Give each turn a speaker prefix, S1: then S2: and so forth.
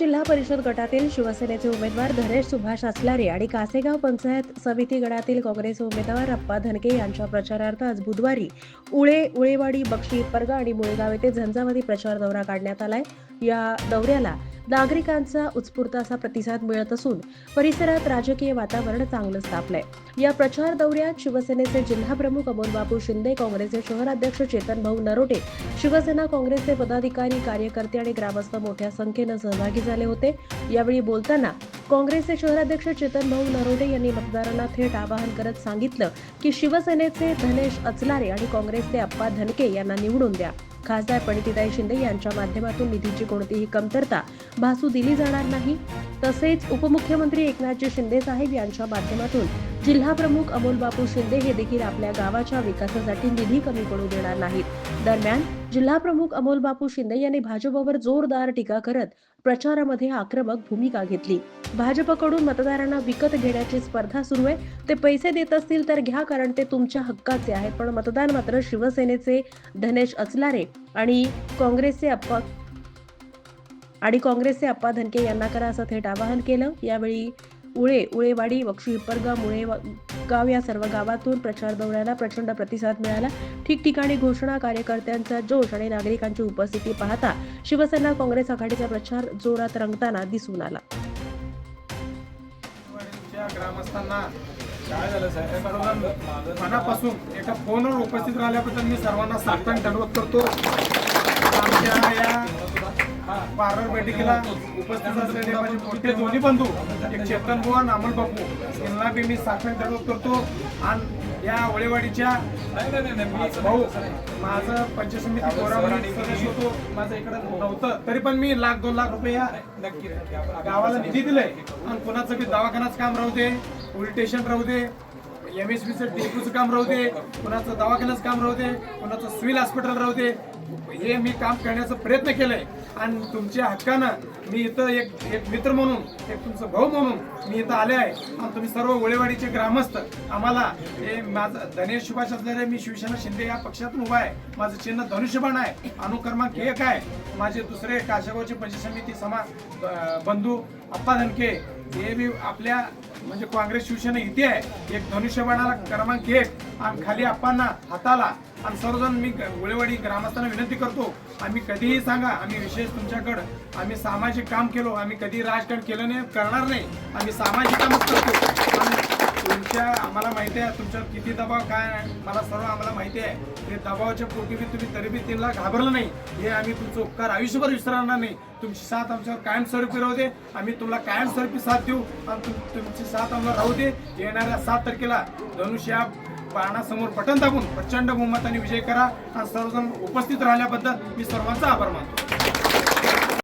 S1: जिल्हा परिषद गटातील शिवसेनेचे उमेदवार धनेश सुभाष असलारे आणि कासेगाव पंचायत समिती गटातील काँग्रेसचे उमेदवार अप्पा धनके यांच्या प्रचारार्थ आज बुधवारी उळे उळेवाडी बक्षी परगा आणि मुळेगाव येथे झंझावाती प्रचार दौरा काढण्यात आलाय. या दौऱ्याला नागरिकांचा उत्स्फूर्त असा प्रतिसाद मिळत असून परिसरात राजकीय वातावरण चांगलंच तापलंय या प्रचार दौऱ्यात शिवसेनेचे जिल्हाप्रमुख अमोलबापू शिंदे काँग्रेसचे शहराध्यक्ष चेतन भाऊ नरोटे शिवसेना काँग्रेसचे पदाधिकारी कार्यकर्ते आणि ग्रामस्थ मोठ्या संख्येनं सहभागी झाले होते. यावेळी बोलताना काँग्रेसचे शहराध्यक्ष चेतन भाऊ नरोटे यांनी मतदारांना थेट आवाहन करत सांगितलं की शिवसेनेचे धनेश अचलारे आणि काँग्रेसचे अप्पा धनके यांना निवडून द्या. खासदार प्रणितीताई शिंदे यांच्या माध्यमातून निधीची कोणतीही कमतरता भासू दिली जाणार नाही. तसेच उपमुख्यमंत्री एकनाथजी शिंदे साहेब यांच्या माध्यमातून जिल्हा प्रमुख अमोल बापू शिंदे हे देखील आपल्या गावाच्या विकासासाठी निधी कमी पडू देणार नाहीत. दरम्यान जिल्हा प्रमुख अमोल बापू शिंदे यांनी भाजपवर जोरदार टीका करत प्रचारामध्ये आक्रमक भूमिका घेतली. भाजपकडून मतदारांना विकत घेण्याची स्पर्धा सुरू आहे. ते पैसे देत असतील तर घ्या कारण ते तुमच्या हक्काचे आहेत. पण मतदान मात्र शिवसेनेचे धनेश असलारे आणि काँग्रेसचे अप्पा आणि काँग्रेसचे अप्पा धनके यांना करा असं थेट आवाहन केलं. यावेळी उळे उळेवाडी वक्षी हिप्परगाव मुळे गाव या सर्व गावातून प्रचार दौऱ्याला प्रचंड प्रतिसाद मिळाला. ठिकठिकाणी घोषणा कार्यकर्त्यांचा जोश आणि नागरिकांची उपस्थिती पाहता शिवसेना काँग्रेस आघाडीचा प्रचार जोरात रंगताना दिसून आला.
S2: ग्रामस्थांना काय झालं साहेब सर्वांना मनापासून एका फोनवर उपस्थित राहिल्याबद्दल मी सर्वांना साष्टांग दंडवत करतो. आमच्या या पारर बैठकीला उपस्थित असलेले माझे मोठे दोन्ही बंधू एक चेतन बुवा आणि अमोल बापू यांना बी मी साष्टांग दंडवत करतो. आणि या ओळेवाडीच्या भाऊ माझं पंचसमिती गोरावाडी सदस्य होतो. माझं इकडं नव्हतं तरी पण मी लाख दोन लाख रुपये या गावाला निधी दिलाय. आणि कुणाचं बी दवाखानाचं काम राहू दे. पोलीस स्टेशन राहू दे एम एस बीचं डेपूचं काम राहू दे कुणाचं दवाखान्याचं काम राहू दे कुणाचं सिव्हिल हॉस्पिटल राहू दे. हे मी काम करण्याचा प्रयत्न केलाय. आणि तुमच्या हक्कानं मी इथं एक एक मित्र म्हणून एक तुमचं भाऊ म्हणून मी इथं आले आहे आणि तुम्ही सर्व ओळेवाडीचे ग्रामस्थ आम्हाला हे माझं धनेश सुभाष असणारे मी शिवसेना शिंदे या पक्षातून उभा आहे. माझं चिन्ह धनुष्यबाण आहे. अनुक्रमांक एक आहे. माझे दुसरे काशेगावचे पंचायत समिती समा बंधू अप्पा धनके हे मी आपल्या म्हणजे काँग्रेस शिवसेना इथे आहे. एक धनुष्यबाणाला क्रमांक एक आणि खाली आप्पांना हाताला. आणि सर्वजण मी गुळेवाडी ग्रामस्थांना विनंती करतो आम्ही कधीही सांगा आम्ही विशेष तुमच्याकडं आम्ही सामाजिक काम केलो आम्ही कधी राजकारण केलं नाही करणार नाही आम्ही सामाजिक कामच करतो. माहिती आहे तुमच्यावर किती दबाव काय आहे? मला सर्व आम्हाला माहिती आहे. ते दबावाच्या पोटी बी तुम्ही तरी बी घाबरलं नाही. हे आम्ही तुमचं उपकार आयुष्यभर विसरणार नाही. तुमची साथ आमच्यावर कायमस्वरूपी राहू दे. आम्ही तुम्हाला कायमस्वरूपी साथ देऊ आणि तुमची साथ आम्हाला राहू दे. येणाऱ्या सात तारखेला धनुष या बाणासमोर बटन दाबून प्रचंड बहुमताने विजय करा आणि सर्वजण उपस्थित राहिल्याबद्दल मी सर्वांचा आभार मानतो.